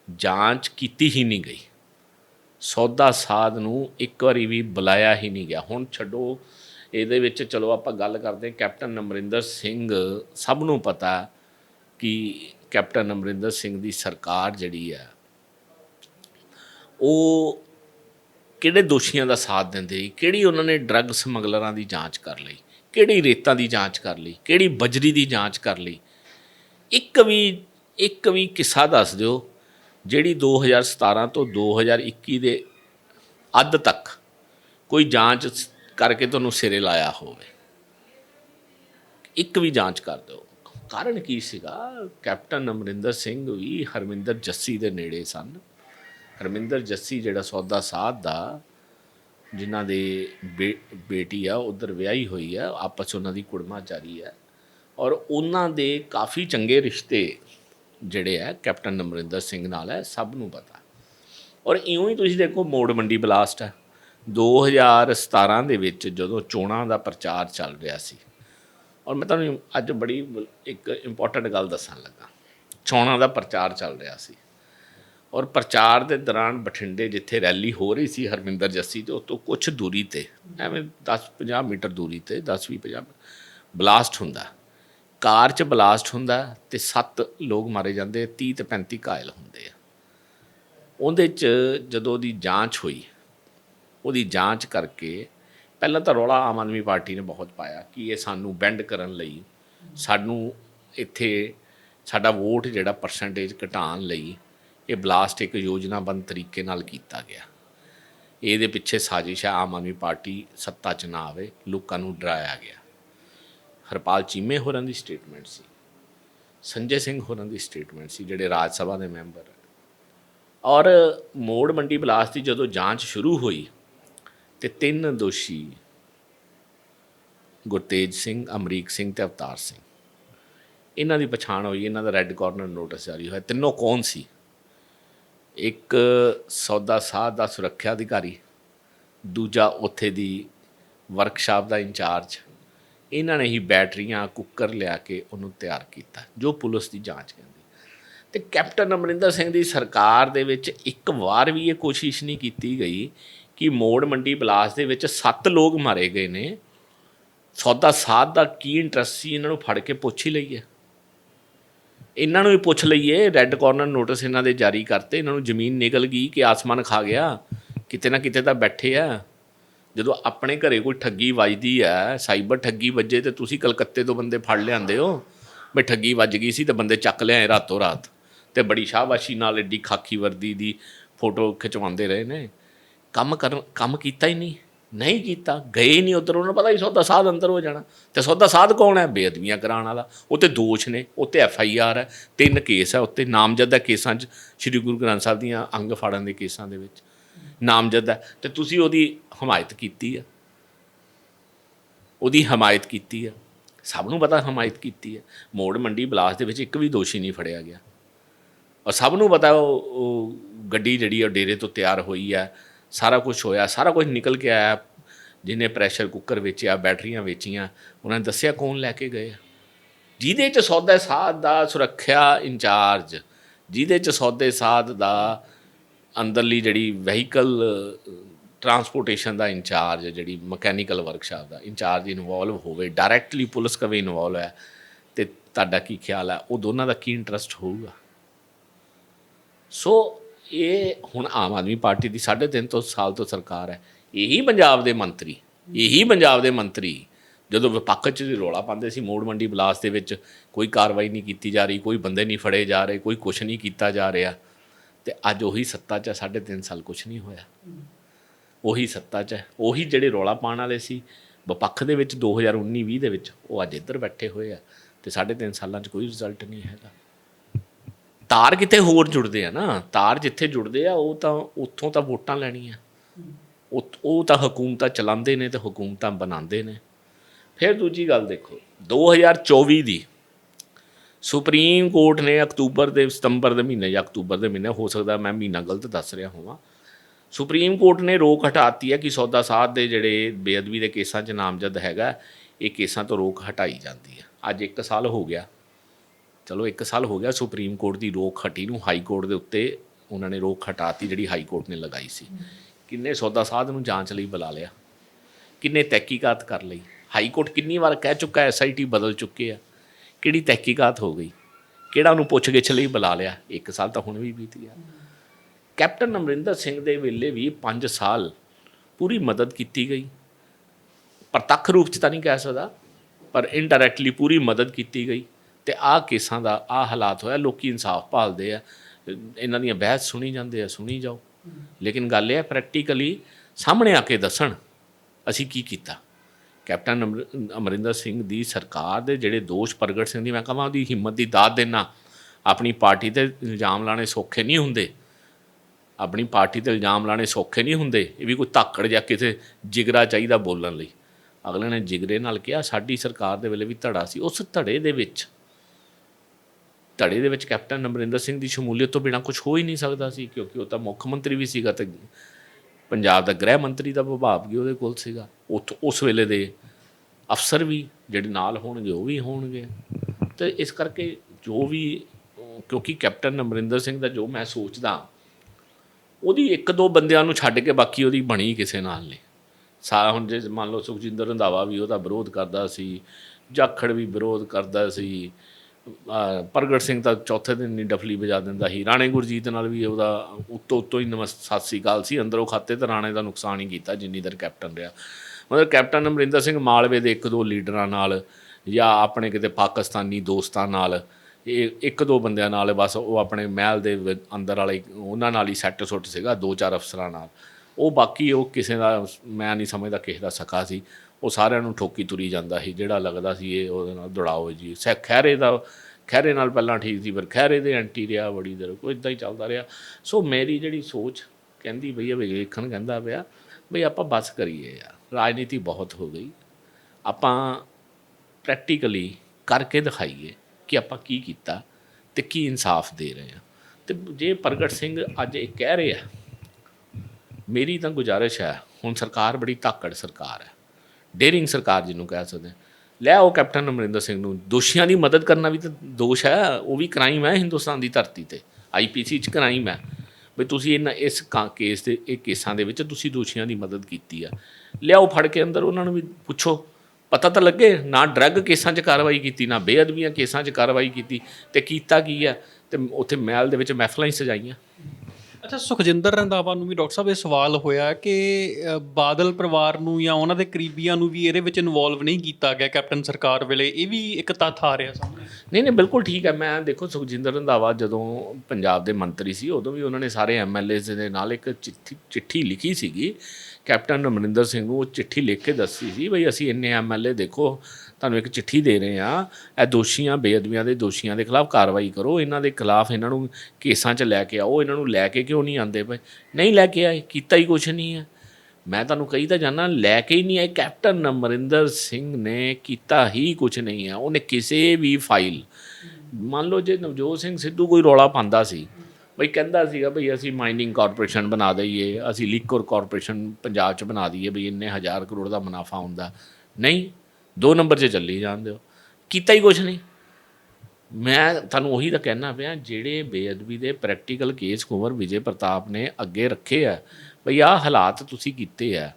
ਜਾਂਚ ਕੀਤੀ ਹੀ ਨਹੀਂ ਗਈ। ਸੌਦਾ ਸਾਧ ਨੂੰ ਇੱਕ ਵਾਰੀ ਵੀ ਬੁਲਾਇਆ ਹੀ ਨਹੀਂ ਗਿਆ। ਹੁਣ ਛੱਡੋ, ਇਹਦੇ ਵਿੱਚ ਚਲੋ ਆਪਾਂ ਗੱਲ ਕਰਦੇ ਕੈਪਟਨ ਅਮਰਿੰਦਰ ਸਿੰਘ, ਸਭ ਨੂੰ ਪਤਾ ਕਿ ਕੈਪਟਨ ਅਮਰਿੰਦਰ ਸਿੰਘ ਦੀ ਸਰਕਾਰ ਜਿਹੜੀ ਹੈ ਉਹ ਕਿਹੜੇ ਦੋਸ਼ੀਆਂ ਦਾ ਸਾਥ ਦਿੰਦੇ ਕਿਹੜੀ ਉਹਨਾਂ ਨੇ ਡਰੱਗ ਸਮਗਲਰਾਂ ਦੀ ਜਾਂਚ ਕਰ ਲਈ? ਕਿਹੜੀ ਰੇਤਾਂ ਦੀ ਜਾਂਚ ਕਰ ਲਈ? ਕਿਹੜੀ ਬਜਰੀ ਦੀ ਜਾਂਚ ਕਰ ਲਈ? ਇੱਕ ਵੀ ਇੱਕ ਵੀ ਕਿੱਸਾ ਦੱਸ ਦਿਓ, ਜਿਹੜੀ 2017 ਤੋਂ 2021 ਦੇ ਅੱਧ ਤੱਕ ਕੋਈ ਜਾਂਚ ਕਰਕੇ ਤੁਹਾਨੂੰ ਸਿਰੇ ਲਾਇਆ ਹੋਵੇ। ਇੱਕ ਵੀ ਜਾਂਚ ਕਰ ਦਿਓ। ਕਾਰਨ ਕੀ ਸੀਗਾ? ਕੈਪਟਨ ਅਮਰਿੰਦਰ ਸਿੰਘ ਵੀ ਹਰਮਿੰਦਰ ਜੱਸੀ ਦੇ ਨੇੜੇ ਸਨ। ਹਰਮਿੰਦਰ ਜੱਸੀ ਜਿਹੜਾ ਸੌਦਾ ਸਾਧ ਦਾ, ਜਿਨ੍ਹਾਂ ਦੇ ਬੇ- ਬੇਟੀ ਆ, ਉਧਰ ਵਿਆਹੀ ਹੋਈ ਆ, ਆਪਸ 'ਚ ਉਹਨਾਂ ਦੀ ਕੁੜਮਾ ਜਾਰੀ ਹੈ ਔਰ ਉਹਨਾਂ ਦੇ ਕਾਫੀ ਚੰਗੇ ਰਿਸ਼ਤੇ ਜਿਹੜੇ ਆ, ਕੈਪਟਨ ਅਮਰਿੰਦਰ ਸਿੰਘ ਨਾਲ ਹੈ ਸਭ ਨੂੰ ਪਤਾ। ਔਰ ਇਉਂ ਹੀ ਤੁਸੀਂ ਦੇਖੋ, ਮੋੜ ਮੰਡੀ ਬਲਾਸਟ ਹੈ 2017 ਦੇ ਵਿੱਚ ਜਦੋਂ ਚੋਣਾਂ ਦਾ ਪ੍ਰਚਾਰ ਚੱਲ ਰਿਹਾ ਸੀ। ਔਰ ਮੈਂ ਤੁਹਾਨੂੰ ਅੱਜ ਬੜੀ ਇੱਕ ਇੰਪੋਰਟੈਂਟ ਗੱਲ ਦੱਸਣ ਲੱਗਾ। ਚੋਣਾਂ ਦਾ ਪ੍ਰਚਾਰ ਚੱਲ ਰਿਹਾ ਸੀ। ਔਰ ਪ੍ਰਚਾਰ ਦੇ ਦੌਰਾਨ ਬਠਿੰਡੇ ਜਿੱਥੇ ਰੈਲੀ ਹੋ ਰਹੀ ਸੀ ਹਰਮਿੰਦਰ ਜੱਸੀ ਤੇ ਉਸ ਤੋਂ ਕੁਝ ਦੂਰੀ ਤੇ, ਐਵੇਂ 10-50 ਮੀਟਰ ਦੂਰੀ ਤੇ 10-20 ਬਲਾਸਟ ਹੁੰਦਾ। ਕਾਰ 'ਚ ਬਲਾਸਟ ਹੁੰਦਾ ਤੇ 7 ਲੋਕ ਮਾਰੇ ਜਾਂਦੇ 30 ਤੇ 35 ਘਾਇਲ ਹੁੰਦੇ ਆ। ਉਹਦੇ 'ਚ ਜਦੋਂ ਉਹਦੀ ਜਾਂਚ ਹੋਈ, ਉਹਦੀ ਜਾਂਚ ਕਰਕੇ ਪਹਿਲਾਂ ਤਾਂ ਰੌਲਾ ਆਮ ਆਦਮੀ ਪਾਰਟੀ ਨੇ ਬਹੁਤ ਪਾਇਆ ਕਿ ਇਹ ਸਾਨੂੰ ਬੈਂਡ ਕਰਨ ਲਈ, ਸਾਨੂੰ ਇੱਥੇ ਸਾਡਾ ਵੋਟ ਜਿਹੜਾ ਪਰਸੈਂਟੇਜ ਘਟਾਉਣ ਲਈ ਇਹ ਬਲਾਸਟ ਇੱਕ ਯੋਜਨਾਬੰਦ ਤਰੀਕੇ ਨਾਲ ਕੀਤਾ ਗਿਆ। ਇਹਦੇ ਪਿੱਛੇ ਸਾਜ਼ਿਸ਼ ਹੈ, ਆਮ ਆਦਮੀ ਪਾਰਟੀ ਸੱਤਾ 'ਚ ਨਾ ਆਵੇ, ਲੋਕਾਂ ਨੂੰ ਡਰਾਇਆ ਗਿਆ। ਹਰਪਾਲ ਚੀਮੇ ਹੋਰਾਂ ਦੀ ਸਟੇਟਮੈਂਟ ਸੀ। ਸੰਜੇ ਸਿੰਘ ਹੋਰਾਂ ਦੀ ਸਟੇਟਮੈਂਟ ਸੀ, ਜਿਹੜੇ ਰਾਜ ਸਭਾ ਦੇ ਮੈਂਬਰ ਔਰ ਮੋੜ ਮੰਡੀ ਬਲਾਸਟ ਦੀ ਜਦੋਂ ਜਾਂਚ ਸ਼ੁਰੂ ਹੋਈ, ਤੇ ਤਿੰਨ ਦੋਸ਼ੀ ਗੁਰਤੇਜ ਸਿੰਘ, ਅਮਰੀਕ ਸਿੰਘ ਤੇ ਅਵਤਾਰ ਸਿੰਘ। ਇਹਨਾਂ ਦੀ ਪਛਾਣ ਹੋਈ, ਇਹਨਾਂ ਦਾ ਰੈੱਡ ਕਾਰਨਰ ਨੋਟਿਸ ਜਾਰੀ ਹੋਇਆ। ਤਿੰਨੋਂ ਕੌਣ ਸੀ? ਇੱਕ ਸੌਦਾ ਸਾਧ ਦਾ ਸੁਰੱਖਿਆ ਅਧਿਕਾਰੀ, ਦੂਜਾ ਉੱਥੇ ਦੀ ਵਰਕਸ਼ਾਪ ਦਾ ਇੰਚਾਰਜ, ਇਹਨਾਂ ਨੇ ਹੀ ਬੈਟਰੀਆਂ ਕੁੱਕਰ ਲਿਆ ਕੇ ਉਹਨੂੰ ਤਿਆਰ ਕੀਤਾ, ਜੋ ਪੁਲਿਸ ਦੀ ਜਾਂਚ ਕਹਿੰਦੀ। ਤੇ ਕੈਪਟਨ ਅਮਰਿੰਦਰ ਸਿੰਘ ਦੀ ਸਰਕਾਰ ਦੇ ਵਿੱਚ ਇੱਕ ਵਾਰ ਵੀ ਇਹ ਕੋਸ਼ਿਸ਼ ਨਹੀਂ ਕੀਤੀ ਗਈ ਕਿ ਮੋੜ ਮੰਡੀ ਬਲਾਸ ਦੇ ਵਿੱਚ ਸੱਤ ਲੋਕ ਮਾਰੇ ਗਏ ਨੇ। ਸੌਦਾ ਸਾਧ ਦਾ ਕੀ ਇੰਟਰਸਟ ਸੀ, ਇਹਨਾਂ ਨੂੰ ਫੜ ਕੇ ਪੁੱਛ ਹੀ ਲਈਏ। ਇਹਨਾਂ ਨੂੰ ਵੀ ਪੁੱਛ ਲਈਏ ਰੈੱਡ ਕਾਰਨਰ ਨੋਟਿਸ ਇਹਨਾਂ ਦੇ ਜਾਰੀ ਕਰਤੇ, ਇਹਨਾਂ ਨੂੰ ਜ਼ਮੀਨ ਨਿਕਲ ਗਈ ਕਿ ਆਸਮਾਨ ਖਾ ਗਿਆ, ਕਿਤੇ ਨਾ ਕਿਤੇ ਤਾਂ ਬੈਠੇ ਆ। ਜਦੋਂ ਆਪਣੇ ਘਰੇ ਕੋਈ ਠੱਗੀ ਵੱਜਦੀ ਹੈ ਸਾਈਬਰ ਠੱਗੀ ਵੱਜੇ ਤੇ ਤੁਸੀਂ ਕਲਕੱਤੇ ਤੋਂ ਬੰਦੇ ਫੜ ਲਿਆਂਦੇ ਹੋ, ਵੀ ਠੱਗੀ ਵੱਜ ਗਈ ਸੀ ਤੇ ਬੰਦੇ ਚੱਕ ਲਿਆਏ ਰਾਤੋਂ ਰਾਤ। ਤੇ ਬੜੀ ਸ਼ਾਬਾਸ਼ੀ ਨਾਲ ਏਡੀ ਖਾਕੀ ਵਰਦੀ ਦੀ ਫੋਟੋ ਖਿਚਵਾਉਂਦੇ ਰਹੇ ਨੇ। ਕੰਮ ਕਰਨ, ਕੰਮ ਕੀਤਾ ਹੀ ਨਹੀਂ। ਨਹੀਂ ਕੀਤਾ, ਗਏ ਨਹੀਂ ਉਧਰ, ਉਹਨਾਂ ਨੂੰ ਪਤਾ ਹੀ ਸੌਦਾ ਸਾਧ ਅੰਦਰ ਹੋ ਜਾਣਾ। ਤੇ ਸੌਦਾ ਸਾਧ ਕੌਣ ਹੈ? ਬੇਅਦਬੀਆਂ ਕਰਾਉਣ ਵਾਲਾ। ਉਹ ਤੇ ਦੋਸ਼ ਨੇ, ਉਹ ਤੇ ਐਫ ਆਈ ਆਰ ਹੈ। ਤਿੰਨ ਕੇਸ ਹੈ ਉੱਤੇ, ਨਾਮਜ਼ਦ ਹੈ ਕੇਸਾਂ 'ਚ, ਸ੍ਰੀ ਗੁਰੂ ਗ੍ਰੰਥ ਸਾਹਿਬ ਦੀਆਂ ਅੰਗ ਫਾੜਨ ਦੇ ਕੇਸਾਂ ਦੇ ਵਿੱਚ। ਨਾਮਜ਼ਦ ਹੈ। ਤੇ ਤੁਸੀਂ ਉਹਦੀ ਹਮਾਇਤ ਕੀਤੀ ਆ ਉਹਦੀ ਹਮਾਇਤ ਕੀਤੀ ਆ ਸਭ ਨੂੰ ਪਤਾ ਹਮਾਇਤ ਕੀਤੀ ਹੈ। ਮੋੜ ਮੰਡੀ ਬਲਾਸ ਦੇ ਵਿੱਚ ਇੱਕ ਵੀ ਦੋਸ਼ੀ ਨਹੀਂ ਫੜਿਆ ਗਿਆ। ਔਰ ਸਭ ਨੂੰ ਪਤਾ ਉਹ ਉਹ ਗੱਡੀ ਜਿਹੜੀ ਉਹ ਡੇਰੇ ਤੋਂ ਤਿਆਰ ਹੋਈ ਹੈ। ਸਾਰਾ ਕੁਝ ਹੋਇਆ, ਸਾਰਾ ਕੁਝ ਨਿਕਲ ਕੇ ਆਇਆ। ਜਿਹਨੇ ਪ੍ਰੈਸ਼ਰ ਕੁੱਕਰ ਵੇਚਿਆ ਬੈਟਰੀਆਂ ਵੇਚੀਆਂ, ਉਹਨਾਂ ਨੇ ਦੱਸਿਆ ਕੌਣ ਲੈ ਕੇ ਗਏ ਆ। ਜਿਹਦੇ ਚ ਸੌਦੇ ਸਾਧ ਦਾ ਸੁਰੱਖਿਆ ਇੰਚਾਰਜ, ਜਿਹਦੇ ਚ ਸੌਦੇ ਸਾਧ ਦਾ ਅੰਦਰਲੀ ਜਿਹੜੀ ਵਹੀਕਲ ਟਰਾਂਸਪੋਰਟੇਸ਼ਨ ਦਾ ਇੰਚਾਰਜ, ਜਿਹੜੀ ਮਕੈਨੀਕਲ ਵਰਕਸ਼ਾਪ ਦਾ ਇੰਚਾਰਜ ਇਨਵੋਲਵ ਹੋਵੇ ਡਾਇਰੈਕਟਲੀ ਪੁਲਿਸ ਕਵੇ ਇਨਵੋਲਵ ਹੈ ਤੇ ਤੁਹਾਡਾ ਕੀ ਖਿਆਲ ਹੈ ਉਹ ਦੋਨਾਂ ਦਾ ਕੀ ਇੰਟਰਸਟ ਹੋਊਗਾ? ਸੋ ਇਹ ਹੁਣ ਆਮ ਆਦਮੀ ਪਾਰਟੀ ਦੀ 3.5 ਤੋਂ ਸਾਲ ਤੋਂ ਸਰਕਾਰ ਹੈ। ਇਹੀ ਪੰਜਾਬ ਦੇ ਮੰਤਰੀ, ਇਹੀ ਪੰਜਾਬ ਦੇ ਮੰਤਰੀ। ਜਦੋਂ ਵਿਪੱਖ 'ਚ ਰੋਲਾ ਪਾਉਂਦੇ ਸੀ, ਮੋੜ ਮੰਡੀ ਬਲਾਸ ਦੇ ਵਿੱਚ ਕੋਈ ਕਾਰਵਾਈ ਨਹੀਂ ਕੀਤੀ ਜਾ ਰਹੀ, ਕੋਈ ਬੰਦੇ ਨਹੀਂ ਫੜੇ ਜਾ ਰਹੇ, ਕੋਈ ਕੁਝ ਨਹੀਂ ਕੀਤਾ ਜਾ ਰਿਹਾ। ਤੇ ਅੱਜ ਉਹੀ ਸੱਤਾ 'ਚ 3.5 ਸਾਲ ਕੁਝ ਨਹੀਂ ਹੋਇਆ। ਉਹੀ ਸੱਤਾ 'ਚ ਹੈ ਉਹੀ ਜਿਹੜੇ ਰੋਲਾ ਪਾਉਣ ਵਾਲੇ ਸੀ ਵਿਪੱਖ ਦੇ ਵਿੱਚ 2019-20 ਦੇ ਵਿੱਚ ਉਹ ਅੱਜ ਇੱਧਰ ਬੈਠੇ ਹੋਏ ਆ। ਤੇ 3.5 ਸਾਲਾਂ 'ਚ ਕੋਈ ਰਿਜ਼ਲਟ ਨਹੀਂ ਹੈਗਾ। ਤਾਰ ਕਿਤੇ ਹੋਰ ਜੁੜਦੇ ਆ ਨਾ, ਤਾਰ ਜਿੱਥੇ ਜੁੜਦੇ ਆ, ਉਹ ਤਾਂ ਉੱਥੋਂ ਤਾਂ ਵੋਟਾਂ ਲੈਣੀਆਂ। ਉਹ ਉਹ ਤਾਂ ਹਕੂਮਤਾਂ ਚਲਾਉਂਦੇ ਨੇ ਤੇ ਹਕੂਮਤਾਂ ਬਣਾਉਂਦੇ ਨੇ। ਫਿਰ ਦੂਜੀ ਗੱਲ ਦੇਖੋ 2024 ਦੀ ਸੁਪਰੀਮ ਕੋਰਟ ਨੇ ਅਕਤੂਬਰ ਦੇ, ਸਤੰਬਰ ਦੇ ਮਹੀਨੇ ਜਾਂ ਅਕਤੂਬਰ ਦੇ ਮਹੀਨੇ, ਹੋ ਸਕਦਾ ਮੈਂ ਮਹੀਨਾ ਗਲਤ ਦੱਸ ਰਿਹਾ ਹੋਵਾਂ, ਸੁਪਰੀਮ ਕੋਰਟ ਨੇ ਰੋਕ ਹਟਾਤੀ ਹੈ ਕਿ ਸੌਦਾ ਸਾਧ ਦੇ ਜਿਹੜੇ ਬੇਅਦਬੀ ਦੇ ਕੇਸਾਂ 'ਚ ਨਾਮਜ਼ਦ ਹੈਗਾ, ਇਹ ਕੇਸਾਂ ਤੋਂ ਰੋਕ ਹਟਾਈ ਜਾਂਦੀ ਹੈ। ਅੱਜ 1 ਸਾਲ ਹੋ ਗਿਆ। ਚਲੋ 1 ਸਾਲ ਹੋ ਗਿਆ ਸੁਪਰੀਮ ਕੋਰਟ ਦੀ ਰੋਕ ਹਟੀ ਨੂੰ, ਹਾਈ ਕੋਰਟ ਦੇ ਉੱਤੇ ਉਹਨਾਂ ਨੇ ਰੋਕ ਹਟਾਤੀ ਜਿਹੜੀ ਹਾਈ ਕੋਰਟ ਨੇ ਲਗਾਈ ਸੀ। ਕਿੰਨੇ ਸੌਦਾ ਸਾਧ ਨੂੰ ਜਾਂਚ ਲਈ ਬੁਲਾ ਲਿਆ। ਕਿੰਨੇ ਤਹਿਕੀਕਾਤ ਕਰ ਲਈ। ਹਾਈ ਕੋਰਟ ਕਿੰਨੀ ਵਾਰ ਕਹਿ ਚੁੱਕਾ ਹੈ ਐਸਆਈਟੀ ਬਦਲ ਚੁੱਕੇ ਆ। ਕਿਹੜੀ ਤਹਿਕੀਕਾਤ ਹੋ ਗਈ? ਕਿਹੜਾ ਉਹਨੂੰ ਪੁੱਛਗਿੱਛ ਲਈ ਬੁਲਾ ਲਿਆ? 1 ਸਾਲ ਤਾਂ ਹੁਣ ਵੀ ਬੀਤ ਗਿਆ ਕੈਪਟਨ ਅਮਰਿੰਦਰ ਸਿੰਘ ਦੇ ਵੇਲੇ ਵੀ 5 ਸਾਲ ਪੂਰੀ ਮਦਦ ਕੀਤੀ ਗਈ। ਪ੍ਰਤੱਖ ਰੂਪ ਚ ਤਾਂ ਨਹੀਂ ਕਹਿ ਸਕਦਾ, ਪਰ ਇਨਡਾਇਰੈਕਟਲੀ ਪੂਰੀ ਮਦਦ ਕੀਤੀ ਗਈ। ਤੇ ਆਹ ਕੇਸਾਂ ਦਾ ਆਹ ਹਾਲਾਤ ਹੋਇਆ, ਲੋਕੀ ਇਨਸਾਫ ਭਾਲਦੇ ਆ। ਇਹਨਾਂ ਦੀਆਂ ਬਹਿਸ ਸੁਣੀ ਜਾਂਦੇ ਆ, ਸੁਣੀ ਜਾਓ। ਲੇਕਿਨ ਗੱਲ ਇਹ ਹੈ ਪ੍ਰੈਕਟੀਕਲੀ ਸਾਹਮਣੇ ਆ ਕੇ ਦੱਸਣ, ਅਸੀਂ ਕੀ ਕੀਤਾ? ਕੈਪਟਨ ਅਮਰ- ਅਮਰਿੰਦਰ ਸਿੰਘ ਦੀ ਸਰਕਾਰ ਦੇ ਜਿਹੜੇ ਦੋਸ਼ ਪ੍ਰਗਟ ਸਿੰਘ ਦੀ, ਮੈਂ ਕਹਾਂ ਉਹਦੀ ਹਿੰਮਤ ਦੀ ਦਾਤ ਦੇਣਾ, ਆਪਣੀ ਪਾਰਟੀ ਤੇ ਇਲਜ਼ਾਮ ਲਾਣੇ ਸੌਖੇ ਨਹੀਂ ਹੁੰਦੇ। ਆਪਣੀ ਪਾਰਟੀ ਤੇ ਇਲਜ਼ਾਮ ਲਾਣੇ ਸੌਖੇ ਨਹੀਂ ਹੁੰਦੇ, ਇਹ ਵੀ ਕੋਈ ਧਾਕੜ ਜਾਂ ਕਿਸੇ ਜਿਗਰਾ ਚਾਹੀਦਾ ਬੋਲਣ ਲਈ। ਅਗਲੇ ਨੇ ਜਿਗਰੇ ਨਾਲ ਕਿਹਾ, ਸਾਡੀ ਸਰਕਾਰ ਦੇ ਵੇਲੇ ਵੀ ਧੜਾ ਸੀ, ਉਸ ਧੜੇ ਦੇ ਵਿੱਚ ਧੜੇ ਦੇ ਵਿੱਚ ਕੈਪਟਨ ਅਮਰਿੰਦਰ ਸਿੰਘ ਦੀ ਸ਼ਮੂਲੀਅਤ ਤੋਂ ਬਿਨਾ ਕੁਝ ਹੋ ਹੀ ਨਹੀਂ ਸਕਦਾ ਸੀ, ਕਿਉਂਕਿ ਉਹ ਤਾਂ ਮੁੱਖ ਮੰਤਰੀ ਵੀ ਸੀਗਾ ਤੇ ਪੰਜਾਬ ਦਾ ਗ੍ਰਹਿ ਮੰਤਰੀ ਦਾ ਵਿਭਾਗ ਵੀ ਉਹਦੇ ਕੋਲ ਸੀਗਾ। ਉੱਥ ਉਸ ਵੇਲੇ ਦੇ ਅਫਸਰ ਵੀ ਜਿਹੜੇ ਨਾਲ ਹੋਣਗੇ, ਉਹ ਵੀ ਹੋਣਗੇ। ਤੇ ਇਸ ਕਰਕੇ ਜੋ ਵੀ, ਕਿਉਂਕਿ ਕੈਪਟਨ ਅਮਰਿੰਦਰ ਸਿੰਘ ਦਾ ਜੋ ਮੈਂ ਸੋਚਦਾ, ਉਹਦੀ ਇੱਕ ਦੋ ਬੰਦਿਆਂ ਨੂੰ ਛੱਡ ਕੇ ਬਾਕੀ ਉਹਦੀ ਬਣੀ ਕਿਸੇ ਨਾਲ ਨਹੀਂ। ਸਾਰਾ ਹੁਣ ਜੇ ਮੰਨ ਲਓ ਸੁਖਜਿੰਦਰ ਰੰਧਾਵਾ ਵੀ ਉਹਦਾ ਵਿਰੋਧ ਕਰਦਾ ਸੀ, ਜਾਖੜ ਵੀ ਵਿਰੋਧ ਕਰਦਾ ਸੀ ਪ੍ਰਗਟ ਸਿੰਘ ਤਾਂ ਚੌਥੇ ਦਿਨ ਨਹੀਂ ਡਫਲੀ ਵਜਾ ਦਿੰਦਾ ਸੀ। ਰਾਣੇ ਗੁਰਜੀਤ ਨਾਲ ਵੀ ਉਹਦਾ ਉੱਤੋਂ ਉੱਤੋਂ ਹੀ ਨਮਸ, ਸਤਿ ਸ੍ਰੀ ਅਕਾਲ ਸੀ। ਅੰਦਰੋਂ ਖਾਤੇ ਤਾਂ ਰਾਣੇ ਦਾ ਨੁਕਸਾਨ ਹੀ ਕੀਤਾ, ਜਿੰਨੀ ਦੇਰ ਕੈਪਟਨ ਰਿਹਾ। ਮਤਲਬ ਕੈਪਟਨ ਅਮਰਿੰਦਰ ਸਿੰਘ ਮਾਲਵੇ ਦੇ ਇੱਕ ਦੋ ਲੀਡਰਾਂ ਨਾਲ ਜਾਂ ਆਪਣੇ ਕਿਤੇ ਪਾਕਿਸਤਾਨੀ ਦੋਸਤਾਂ ਨਾਲ, ਇਹ ਇੱਕ ਦੋ ਬੰਦਿਆਂ ਨਾਲ ਬਸ ਉਹ ਆਪਣੇ ਮਹਿਲ ਦੇ ਅੰਦਰ ਵਾਲੇ ਉਹਨਾਂ ਨਾਲ ਹੀ ਸੈੱਟ ਸੁੱਟ ਸੀਗਾ, ਦੋ ਚਾਰ ਅਫਸਰਾਂ ਨਾਲ। ਉਹ ਬਾਕੀ ਉਹ ਕਿਸੇ ਦਾ, ਮੈਂ ਨਹੀਂ ਸਮਝਦਾ ਕਿਸੇ ਦਾ ਸਕਾ ਸੀ। ਉਹ ਸਾਰਿਆਂ ਨੂੰ ਠੋਕੀ ਤੁਰੀ ਜਾਂਦਾ ਸੀ, ਜਿਹੜਾ ਲੱਗਦਾ ਸੀ ਇਹ ਉਹਦੇ ਨਾਲ ਦੌੜਾਓ ਜੀ। ਸੈ ਖੈਰੇ ਦਾ, ਖਹਿਰੇ ਨਾਲ ਪਹਿਲਾਂ ਠੀਕ ਸੀ ਫਿਰ ਖਹਿਰੇ ਦੇ ਐਂਟੀ ਰਿਹਾ, ਬੜੀ ਦੇਰ ਕੋਈ ਇਦਾਂ ਹੀ ਚੱਲਦਾ ਰਿਹਾ। ਸੋ ਮੇਰੀ ਜਿਹੜੀ ਸੋਚ ਕਹਿੰਦੀ ਭਈਆ ਵੇਖਣ ਕਹਿੰਦਾ ਪਿਆ ਬਈ ਆਪਾਂ ਬਸ ਕਰੀਏ ਯਾਰ, ਰਾਜਨੀਤੀ ਬਹੁਤ ਹੋ ਗਈ। ਆਪਾਂ ਪ੍ਰੈਕਟੀਕਲੀ ਕਰਕੇ ਦਿਖਾਈਏ ਕਿ ਆਪਾਂ ਕੀ ਕੀਤਾ ਤੇ ਕੀ ਇਨਸਾਫ ਦੇ ਰਹੇ ਹਾਂ। ਤੇ ਜੇ ਪ੍ਰਗਟ ਸਿੰਘ ਅੱਜ ਇਹ ਕਹਿ ਰਿਹਾ, ਮੇਰੀ ਤਾਂ ਗੁਜ਼ਾਰਿਸ਼ ਹੈ, ਹੁਣ ਸਰਕਾਰ ਬੜੀ ਧਾਕੜ ਸਰਕਾਰ ਹੈ। ਡੇਰਿੰਗ ਸਰਕਾਰ ਜਿਹਨੂੰ ਕਹਿ ਸਕਦੇ ਹਾਂ। ਲੈ ਆਓ ਕੈਪਟਨ ਅਮਰਿੰਦਰ ਸਿੰਘ ਨੂੰ, ਦੋਸ਼ੀਆਂ ਦੀ ਮਦਦ ਕਰਨਾ ਵੀ ਤਾਂ ਦੋਸ਼ ਹੈ, ਉਹ ਵੀ ਕ੍ਰਾਈਮ ਹੈ ਹਿੰਦੁਸਤਾਨ ਦੀ ਧਰਤੀ ਤੇ। ਆਈਪੀਸੀ ਚ ਕ੍ਰਾਈਮ ਹੈ। ਵੀ ਤੁਸੀਂ ਇਹਨਾਂ, ਇਸ ਕਾ- ਕੇਸ ਦੇ, ਇਹ ਕੇਸਾਂ ਦੇ ਵਿੱਚ ਤੁਸੀਂ ਦੋਸ਼ੀਆਂ ਦੀ ਮਦਦ ਕੀਤੀ ਆ। ਲਿਆਓ ਫੜ ਕੇ ਅੰਦਰ, ਉਹਨਾਂ ਨੂੰ ਵੀ ਪੁੱਛੋ। ਪਤਾ ਤਾਂ ਲੱਗੇ, ਨਾ ਡਰੱਗ ਕੇਸਾਂ 'ਚ ਕਾਰਵਾਈ ਕੀਤੀ, ਨਾ ਬੇਅਦਬੀਆਂ ਕੇਸਾਂ 'ਚ ਕਾਰਵਾਈ ਕੀਤੀ, ਤੇ ਕੀਤਾ ਕੀ ਆ? ਤੇ ਉੱਥੇ ਮਹਿਲ ਦੇ ਵਿੱਚ ਮਹਿਫਲਾਂ ਹੀ ਸਜਾਈਆਂ। ਅੱਛਾ, ਸੁਖਜਿੰਦਰ ਰੰਧਾਵਾ ਨੂੰ ਵੀ ਡਾਕਟਰ ਸਾਹਿਬ ਇਹ ਸਵਾਲ ਹੋਇਆ ਕਿ ਬਾਦਲ ਪਰਿਵਾਰ ਨੂੰ ਜਾਂ ਉਹਨਾਂ ਦੇ ਕਰੀਬੀਆਂ ਨੂੰ ਵੀ ਇਹਦੇ ਵਿੱਚ ਇਨਵੋਲਵ ਨਹੀਂ ਕੀਤਾ ਗਿਆ ਕੈਪਟਨ ਸਰਕਾਰ ਵੇਲੇ? ਇਹ ਵੀ ਇੱਕ ਤੱਥ ਆ ਰਿਹਾ ਸਾਹਮਣੇ। ਨਹੀਂ ਨਹੀਂ, ਬਿਲਕੁਲ ਠੀਕ ਹੈ। ਮੈਂ ਦੇਖੋ, ਸੁਖਜਿੰਦਰ ਰੰਧਾਵਾ ਜਦੋਂ ਪੰਜਾਬ ਦੇ ਮੰਤਰੀ ਸੀ, ਉਦੋਂ ਵੀ ਉਹਨਾਂ ਨੇ ਸਾਰੇ ਐਮਐਲਏਜ਼ ਦੇ ਨਾਲ ਇੱਕ ਚਿੱਠੀ ਚਿੱਠੀ ਲਿਖੀ ਸੀਗੀ। ਕੈਪਟਨ ਅਮਰਿੰਦਰ ਸਿੰਘ ਨੂੰ ਉਹ ਚਿੱਠੀ ਲਿਖ ਕੇ ਦੱਸੀ ਸੀ, ਬਈ ਅਸੀਂ ਇੰਨੇ ਐਮਐਲਏ ਦੇਖੋ ਤੁਹਾਨੂੰ ਇੱਕ ਚਿੱਠੀ ਦੇ ਰਹੇ ਆ ਇਹ ਦੋਸ਼ੀਆਂ, ਬੇਅਦਬੀਆਂ ਦੇ ਦੋਸ਼ੀਆਂ ਦੇ ਖਿਲਾਫ ਕਾਰਵਾਈ ਕਰੋ। ਇਹਨਾਂ ਦੇ ਖਿਲਾਫ ਇਹਨਾਂ ਨੂੰ ਕੇਸਾਂ 'ਚ ਲੈ ਕੇ ਆਓ। ਇਹਨਾਂ ਨੂੰ ਲੈ ਕੇ ਕਿਉਂ ਨਹੀਂ ਆਉਂਦੇ ਪਏ? ਨਹੀਂ ਲੈ ਕੇ ਆਏ, ਕੀਤਾ ਹੀ ਕੁਛ ਨਹੀਂ ਹੈ। ਮੈਂ ਤੁਹਾਨੂੰ ਕਹੀ ਤਾਂ ਜਾਣਾ ਲੈ ਕੇ ਹੀ ਨਹੀਂ ਆਏ। ਕੈਪਟਨ ਅਮਰਿੰਦਰ ਸਿੰਘ ਨੇ ਕੀਤਾ ਹੀ ਕੁਝ ਨਹੀਂ ਹੈ। ਉਹਨੇ ਕਿਸੇ ਵੀ ਫਾਈਲ ਮੰਨ ਲਓ ਜੇ ਨਵਜੋਤ ਸਿੰਘ ਸਿੱਧੂ ਕੋਈ ਰੌਲਾ ਪਾਉਂਦਾ ਸੀ, ਬਈ ਕਹਿੰਦਾ ਸੀਗਾ, ਬਈ ਅਸੀਂ ਮਾਈਨਿੰਗ ਕਾਰਪੋਰੇਸ਼ਨ ਬਣਾ ਦਈਏ, ਅਸੀਂ ਲੀਕਰ ਕਾਰਪੋਰੇਸ਼ਨ ਪੰਜਾਬ 'ਚ ਬਣਾ ਦਈਏ, ਬਈ ਇੰਨੇ ਹਜ਼ਾਰ ਕਰੋੜ ਦਾ ਮੁਨਾਫਾ ਹੁੰਦਾ। ਨਹੀਂ ਦੋ ਨੰਬਰ 'ਚ ਚੱਲੀ ਜਾਂਦੇ ਹੋ। ਕੀਤਾ ਹੀ ਕੁਝ ਨਹੀਂ। ਮੈਂ ਤੁਹਾਨੂੰ ਉਹੀ ਤਾਂ ਕਹਿਣਾ ਪਿਆ, ਜਿਹੜੇ ਬੇਅਦਬੀ ਦੇ ਪ੍ਰੈਕਟੀਕਲ ਕੇਸ ਕੁੰਵਰ ਵਿਜੇ ਪ੍ਰਤਾਪ ਨੇ ਅੱਗੇ ਰੱਖੇ ਆ, ਬਈ ਆਹ ਹਾਲਾਤ ਤੁਸੀਂ ਕੀਤੇ ਆ,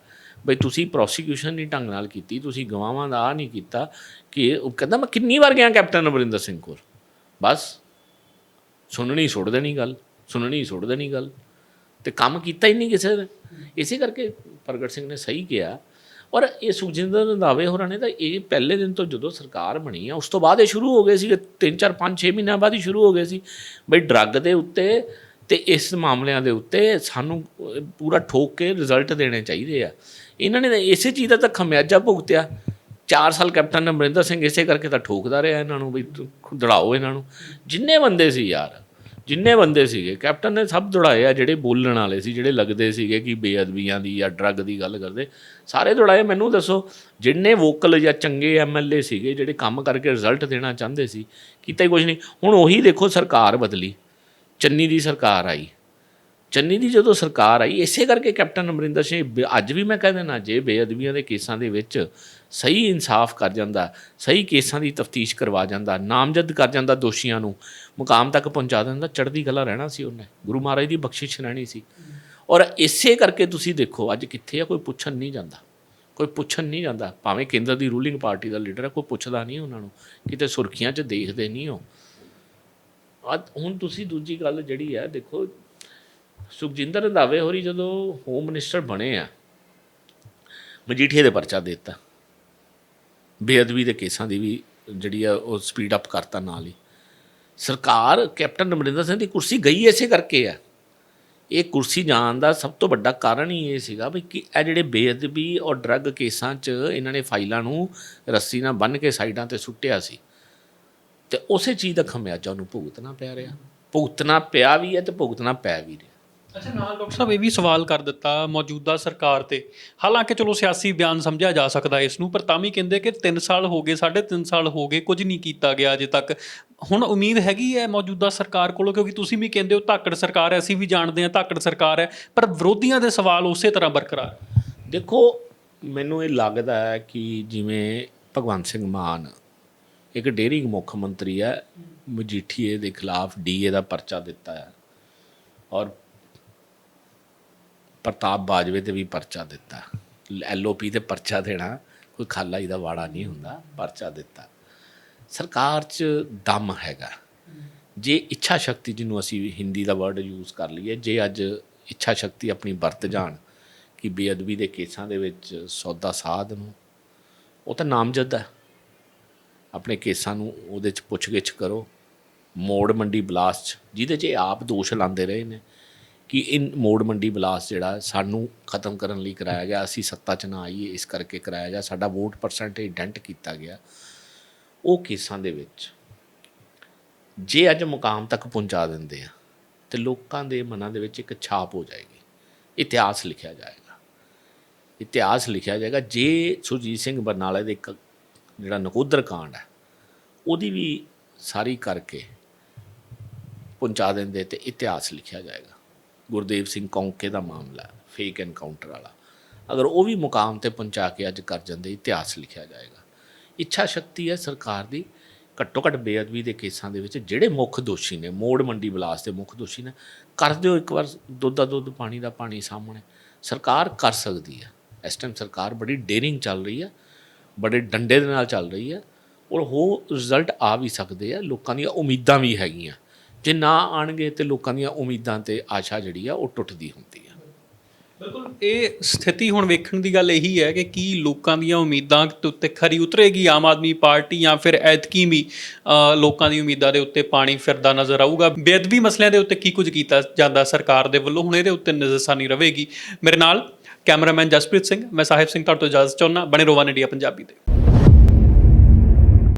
ਬਈ ਤੁਸੀਂ ਪ੍ਰੋਸੀਕਿਊਸ਼ਨ ਨਹੀਂ ਢੰਗ ਨਾਲ ਕੀਤੀ, ਤੁਸੀਂ ਗਵਾਹਾਂ ਦਾ ਆ ਨਹੀਂ ਕੀਤਾ ਕਿ ਉਹ ਕਹਿੰਦਾ ਮੈਂ ਕਿੰਨੀ ਵਾਰ ਗਿਆ ਕੈਪਟਨ ਅਮਰਿੰਦਰ ਸਿੰਘ ਕੋਲ। ਬਸ, ਸੁਣਨੀ ਸੁੱਟ ਦੇਣੀ ਗੱਲ, ਸੁਣਨੀ ਸੁੱਟ ਦੇਣੀ ਗੱਲ। ਤੇ ਕੰਮ ਕੀਤਾ ਹੀ ਨਹੀਂ ਕਿਸੇ ਨੇ। ਇਸੇ ਕਰਕੇ ਪ੍ਰਗਟ ਸਿੰਘ ਨੇ ਸਹੀ ਕਿਹਾ ਔਰ ਇਹ ਸੁਖਜਿੰਦਰ ਰੰਧਾਵੇ ਹੋਰਾਂ ਨੇ ਤਾਂ ਇਹ ਪਹਿਲੇ ਦਿਨ ਤੋਂ ਜਦੋਂ ਸਰਕਾਰ ਬਣੀ ਆ, ਉਸ ਤੋਂ ਬਾਅਦ ਇਹ ਸ਼ੁਰੂ ਹੋ ਗਏ ਸੀ 3 4 5 6 ਮਹੀਨਿਆਂ ਬਾਅਦ ਹੀ ਸ਼ੁਰੂ ਹੋ ਗਏ ਸੀ। ਬਈ ਡਰੱਗ ਦੇ ਉੱਤੇ ਤੇ ਇਸ ਮਾਮਲਿਆਂ ਦੇ ਉੱਤੇ ਸਾਨੂੰ ਪੂਰਾ ਠੋਕ ਕੇ ਰਿਜ਼ਲਟ ਦੇਣੇ ਚਾਹੀਦੇ ਆ। ਇਹਨਾਂ ਨੇ ਤਾਂ ਇਸੇ ਚੀਜ਼ ਦਾ ਤਾਂ ਖਮਿਆਜਾ ਭੁਗਤਿਆ। 4 ਸਾਲ ਕੈਪਟਨ ਅਮਰਿੰਦਰ ਸਿੰਘ ਇਸੇ ਕਰਕੇ ਤਾਂ ਠੋਕਦਾ ਰਿਹਾ ਇਹਨਾਂ ਨੂੰ ਵੀ ਦੜਾਓ ਇਹਨਾਂ ਨੂੰ। ਜਿੰਨੇ ਬੰਦੇ ਸੀ ਯਾਰ ਜਿੰਨੇ ਬੰਦੇ ਸੀਗੇ, ਕੈਪਟਨ ਨੇ ਸਭ ਦੌੜਾਏ ਆ, ਜਿਹੜੇ ਬੋਲਣ ਵਾਲੇ ਸੀ, ਜਿਹੜੇ ਲੱਗਦੇ ਸੀਗੇ ਕਿ ਬੇਅਦਬੀਆਂ ਦੀ ਜਾਂ ਡਰੱਗ ਦੀ ਗੱਲ ਕਰਦੇ, ਸਾਰੇ ਦੌੜਾਏ। ਮੈਨੂੰ ਦੱਸੋ, ਜਿੰਨੇ ਵੋਕਲ ਜਾਂ ਚੰਗੇ ਐਮਐਲਏ ਸੀਗੇ, ਜਿਹੜੇ ਕੰਮ ਕਰਕੇ ਰਿਜ਼ਲਟ ਦੇਣਾ ਚਾਹੁੰਦੇ ਸੀ, ਕੀਤਾ ਹੀ ਕੁਝ ਨਹੀਂ। ਹੁਣ ਉਹੀ ਦੇਖੋ, ਸਰਕਾਰ ਬਦਲੀ। ਚੰਨੀ ਦੀ ਸਰਕਾਰ ਆਈ। ਚੰਨੀ ਦੀ ਜਦੋਂ ਸਰਕਾਰ ਆਈ, ਇਸੇ ਕਰਕੇ ਕੈਪਟਨ ਅਮਰਿੰਦਰ ਸਿੰਘ ਬ- ਅੱਜ ਵੀ ਮੈਂ ਕਹਿ ਦੇਣਾ ਜੇ ਬੇਅਦਬੀਆਂ ਦੇ ਕੇਸਾਂ ਦੇ ਵਿੱਚ ਸਹੀ ਇਨਸਾਫ ਕਰ ਜਾਂਦਾ, ਸਹੀ ਕੇਸਾਂ ਦੀ ਤਫਤੀਸ਼ ਕਰਵਾ ਜਾਂਦਾ, ਨਾਮਜ਼ਦ ਕਰ ਜਾਂਦਾ ਦੋਸ਼ੀਆਂ ਨੂੰ, ਮੁਕਾਮ ਤੱਕ ਪਹੁੰਚਾ ਦਿੰਦਾ, ਚੜ੍ਹਦੀ ਕਲਾ ਰਹਿਣਾ ਸੀ ਉਹਨੇ। ਗੁਰੂ ਮਹਾਰਾਜ ਦੀ ਬਖਸ਼ਿਸ਼ ਰਹਿਣੀ ਸੀ। ਔਰ ਇਸੇ ਕਰਕੇ ਤੁਸੀਂ ਦੇਖੋ, ਅੱਜ ਕਿੱਥੇ ਆ, ਕੋਈ ਪੁੱਛਣ ਨਹੀਂ ਜਾਂਦਾ। ਕੋਈ ਪੁੱਛਣ ਨਹੀਂ ਜਾਂਦਾ। ਭਾਵੇਂ ਕੇਂਦਰ ਦੀ ਰੂਲਿੰਗ ਪਾਰਟੀ ਦਾ ਲੀਡਰ ਹੈ ਕੋਈ ਪੁੱਛਦਾ ਨਹੀਂ ਉਹਨਾਂ ਨੂੰ। ਕਿਤੇ ਸੁਰਖੀਆਂ 'ਚ ਦੇਖਦੇ ਨਹੀਂ ਹੋ ਅੱਜ ਹੁਣ ਤੁਸੀਂ ਦੂਜੀ ਗੱਲ ਜਿਹੜੀ ਹੈ ਦੇਖੋ ਸੁਖਜਿੰਦਰ ਰੰਧਾਵੇ ਹੋਰੀ ਜਦੋਂ ਹੋਮ ਮਿਨਿਸਟਰ ਬਣੇ ਆ, ਮਜੀਠੀਏ ਦੇ ਪਰਚਾ ਦੇ ਦਿੱਤਾ। ਬੇਅਦਬੀ ਦੇ ਕੇਸਾਂ ਦੀ ਵੀ ਜਿਹੜੀ ਆ ਉਹ ਸਪੀਡ ਅਪ ਕਰਤਾ ਨਾਲ ਹੀ। ਸਰਕਾਰ ਕੈਪਟਨ ਅਮਰਿੰਦਰ ਸਿੰਘ ਦੀ ਕੁਰਸੀ ਗਈ ਇਸੇ ਕਰਕੇ ਆ। ਇਹ ਕੁਰਸੀ ਜਾਣ ਦਾ ਸਭ ਤੋਂ ਵੱਡਾ ਕਾਰਨ ਹੀ ਇਹ ਸੀਗਾ ਵੀ ਕਿ ਇਹ ਜਿਹੜੇ ਬੇਅਦਬੀ ਔਰ ਡਰੱਗ ਕੇਸਾਂ 'ਚ ਇਹਨਾਂ ਨੇ ਫਾਈਲਾਂ ਨੂੰ ਰੱਸੀ ਨਾਲ ਬੰਨ੍ਹ ਕੇ ਸਾਈਡਾਂ ਤੇ ਸੁੱਟਿਆ ਸੀ। ਤੇ ਉਸੇ ਚੀਜ਼ ਦਾ ਖਮਿਆਜਾ ਉਹਨੂੰ ਭੁਗਤਣਾ ਪੈ ਰਿਹਾ। ਭੁਗਤਣਾ ਪਿਆ ਵੀ ਹੈ ਤੇ ਭੁਗਤਣਾ ਪੈ ਵੀ ਰਿਹਾ। ਅੱਛਾ ਨਾਲ ਡਾਕਟਰ ਸਾਹਿਬ ਇਹ ਵੀ ਸਵਾਲ ਕਰ ਦਿੱਤਾ ਮੌਜੂਦਾ ਸਰਕਾਰ ਤੇ। ਹਾਲਾਂਕਿ ਚਲੋ ਸਿਆਸੀ ਬਿਆਨ ਸਮਝਿਆ ਜਾ ਸਕਦਾ ਇਸ ਨੂੰ ਪਰ ਤਾਂ ਵੀ ਕਹਿੰਦੇ ਕਿ 3 ਸਾਲ ਹੋ ਗਏ 3.5 ਸਾਲ ਹੋ ਗਏ ਕੁਝ ਨਹੀਂ ਕੀਤਾ ਗਿਆ ਅਜੇ ਤੱਕ। ਹੁਣ ਉਮੀਦ ਹੈਗੀ ਹੈ ਮੌਜੂਦਾ ਸਰਕਾਰ ਕੋਲੋਂ ਕਿਉਂਕਿ ਤੁਸੀਂ ਵੀ ਕਹਿੰਦੇ ਹੋ ਧਾਕੜ ਸਰਕਾਰ ਹੈ ਅਸੀਂ ਵੀ ਜਾਣਦੇ ਹਾਂ ਧਾਕੜ ਸਰਕਾਰ ਹੈ ਪਰ ਵਿਰੋਧੀਆਂ ਦੇ ਸਵਾਲ ਉਸੇ ਤਰ੍ਹਾਂ ਬਰਕਰਾਰ। ਦੇਖੋ ਮੈਨੂੰ ਇਹ ਲੱਗਦਾ ਹੈ ਕਿ ਜਿਵੇਂ ਭਗਵੰਤ ਸਿੰਘ ਮਾਨ ਇੱਕ ਡੇਰਿੰਗ ਮੁੱਖ ਮੰਤਰੀ ਹੈ ਮਜੀਠੀਏ ਦੇ ਖਿਲਾਫ ਡੀਏ ਦਾ ਪਰਚਾ ਦਿੱਤਾ ਹੈ। ਔਰ ਪ੍ਰਤਾਪ ਬਾਜਵੇ ਤੇ ਵੀ ਪਰਚਾ ਦਿੱਤਾ। ਐਲਓਪੀ ਤੇ ਪਰਚਾ ਦੇਣਾ ਕੋਈ ਖਾਲਾ ਹੀ ਦਾ ਵਾੜਾ ਨਹੀਂ ਹੁੰਦਾ ਪਰਚਾ ਦਿੱਤਾ। ਸਰਕਾਰ 'ਚ ਦਮ ਹੈਗਾ। ਜੇ ਇੱਛਾ ਸ਼ਕਤੀ ਜਿਹਨੂੰ ਅਸੀਂ ਹਿੰਦੀ ਦਾ ਵਰਡ ਯੂਜ਼ ਕਰ ਲਈਏ ਜੇ ਅੱਜ ਇੱਛਾ ਸ਼ਕਤੀ ਆਪਣੀ ਵਰਤ ਜਾਣ ਕਿ ਬੇਅਦਬੀ ਦੇ ਕੇਸਾਂ ਦੇ ਵਿੱਚ ਸੌਦਾ ਸਾਧ ਨੂੰ ਉਹ ਤਾਂ ਨਾਮਜ਼ਦ ਹੈ। ਆਪਣੇ ਕੇਸਾਂ ਨੂੰ ਉਹਦੇ 'ਚ ਪੁੱਛਗਿੱਛ ਕਰੋ। ਮੋੜ ਮੰਡੀ ਬਲਾਸਟ 'ਚ, ਜਿਹਦੇ 'ਚ ਇਹ ਆਪ ਦੋਸ਼ ਲਾਉਂਦੇ ਰਹੇ ਨੇ। ਕਿ ਇਹ ਮੋੜ ਮੰਡੀ ਬਲਾਸਟ ਜਿਹੜਾ ਸਾਨੂੰ ਖਤਮ ਕਰਨ ਲਈ ਕਰਾਇਆ ਗਿਆ, ਅਸੀਂ ਸੱਤਾ 'ਚ ਨਾ ਆਈਏ, ਇਸ ਕਰਕੇ ਕਰਾਇਆ ਗਿਆ। ਸਾਡਾ ਵੋਟ ਪਰਸੈਂਟੇਜ ਡੈਂਟ ਕੀਤਾ ਗਿਆ। ਉਹ ਕੇਸਾਂ ਦੇ ਵਿੱਚ ਜੇ ਅੱਜ ਮੁਕਾਮ ਤੱਕ ਪਹੁੰਚਾ ਦਿੰਦੇ ਆ, ਤੇ ਲੋਕਾਂ ਦੇ ਮਨਾਂ ਦੇ ਵਿੱਚ ਇੱਕ ਛਾਪ ਹੋ ਜਾਏਗੀ। ਇਤਿਹਾਸ ਲਿਖਿਆ ਜਾਏਗਾ। ਇਤਿਹਾਸ ਲਿਖਿਆ ਜਾਏਗਾ। ਜੇ ਸੁਰਜੀਤ ਸਿੰਘ ਬਰਨਾਲੇ ਦੇ ਇੱਕ ਜਿਹੜਾ ਨਕੋਦਰ ਕਾਂਡ ਹੈ, ਉਹਦੀ ਵੀ ਸਾਰੀ ਕਰਕੇ ਪਹੁੰਚਾ ਦਿੰਦੇ ਤੇ ਇਤਿਹਾਸ ਲਿਖਿਆ ਜਾਏਗਾ। ਗੁਰਦੇਵ ਸਿੰਘ ਕੌਂਕੇ ਦਾ ਮਾਮਲਾ ਫੇਕ ਐਨਕਾਊਂਟਰ ਵਾਲਾ। ਅਗਰ ਉਹ ਵੀ ਮੁਕਾਮ ਤੇ ਪਹੁੰਚਾ ਕੇ ਅੱਜ ਕਰ ਜਾਂਦੇ, ਇਤਿਹਾਸ ਲਿਖਿਆ ਜਾਏਗਾ। ਇੱਛਾ ਸ਼ਕਤੀ ਹੈ ਸਰਕਾਰ ਦੀ, ਘੱਟੋ ਘੱਟ ਬੇਅਦਬੀ ਦੇ ਕੇਸਾਂ ਦੇ ਵਿੱਚ ਜਿਹੜੇ ਮੁੱਖ ਦੋਸ਼ੀ ਨੇ, ਮੋੜ ਮੰਡੀ ਬਲਾਸ ਦੇ ਮੁੱਖ ਦੋਸ਼ੀ ਨੇ, ਕਰ ਦਿਓ ਇੱਕ ਵਾਰ ਦੁੱਧ ਦਾ ਦੁੱਧ, ਪਾਣੀ ਦਾ ਪਾਣੀ ਸਾਹਮਣੇ। ਸਰਕਾਰ ਕਰ ਸਕਦੀ ਹੈ। ਇਸ ਟਾਈਮ ਸਰਕਾਰ ਬੜੀ ਡੇਰਿੰਗ ਚੱਲ ਰਹੀ ਹੈ, ਬੜੇ ਡੰਡੇ ਦੇ ਨਾਲ ਚੱਲ ਰਹੀ ਹੈ। ਔਰ ਉਹ ਰਿਜ਼ਲਟ ਆ ਵੀ ਸਕਦੇ ਆ ਲੋਕਾਂ ਦੀਆਂ ਉਮੀਦਾਂ ਵੀ ਹੈਗੀਆਂ। ਜੇ ਨਾ ਆਣਗੇ ਤੇ ਲੋਕਾਂ ਦੀਆਂ ਉਮੀਦਾਂ ਤੇ ਆਸ਼ਾ ਜਿਹੜੀ ਆ ਉਹ ਟੁੱਟਦੀ ਹੁੰਦੀ ਆ। ਬਿਲਕੁਲ, ਇਹ ਸਥਿਤੀ ਹੁਣ ਵੇਖਣ ਦੀ ਗੱਲ ਇਹੀ ਹੈ ਕਿ ਕੀ ਲੋਕਾਂ ਦੀਆਂ ਉਮੀਦਾਂ ਦੇ ਉੱਤੇ ਖਰੀ ਉਤਰੇਗੀ, ਆਮ ਆਦਮੀ ਪਾਰਟੀ ਜਾਂ ਫਿਰ ਐਤਕੀ ਵੀ ਲੋਕਾਂ ਦੀ ਉਮੀਦਾਂ ਦੇ ਉੱਤੇ ਪਾਣੀ ਫਿਰਦਾ ਨਜ਼ਰ ਆਊਗਾ। ਬੇਅਦਬੀ ਮਸਲਿਆਂ ਦੇ ਉੱਤੇ ਕੀ ਕੁਝ ਕੀਤਾ ਜਾਂਦਾ ਸਰਕਾਰ ਦੇ ਵੱਲੋਂ, ਹੁਣ ਇਹਦੇ ਉੱਤੇ ਨਜ਼ਰਸਾਨੀ ਰਹੇਗੀ। ਮੇਰੇ ਨਾਲ ਕੈਮਰਾਮੈਨ ਜਸਪ੍ਰੀਤ ਸਿੰਘ, ਮੈਂ ਸਾਹਿਬ ਸਿੰਘ, ਤੁਹਾਡੇ ਤੋਂ ਇਜਾਜ਼ਤ ਚਾਹੁੰਦਾ, ਬਣੇ ਰੋਵਾਨ ਇੰਡੀਆ ਪੰਜਾਬੀ ਦੇ